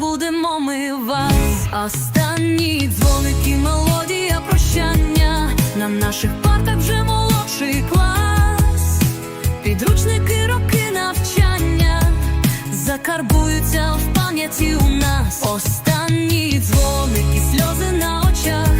забудемо ми вас. Останні дзвоники, мелодія прощання. На наших партах вже молодший клас. Підручники, роки навчання закарбуються в пам'яті у нас. Останні дзвоники, сльози на очах,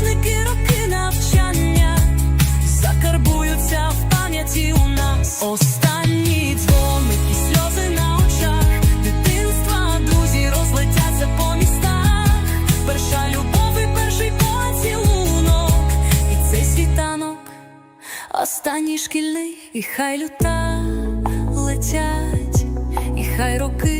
Підручники, роки навчання закарбуються в пам'яті у нас. Останні дзвоники, сльози на очах, дитинства, друзі розлетяться по містах. Перша любов і перший поцілунок, і цей світанок. Останній шкільний, і хай люта летять, і хай роки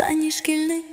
останній шкільний.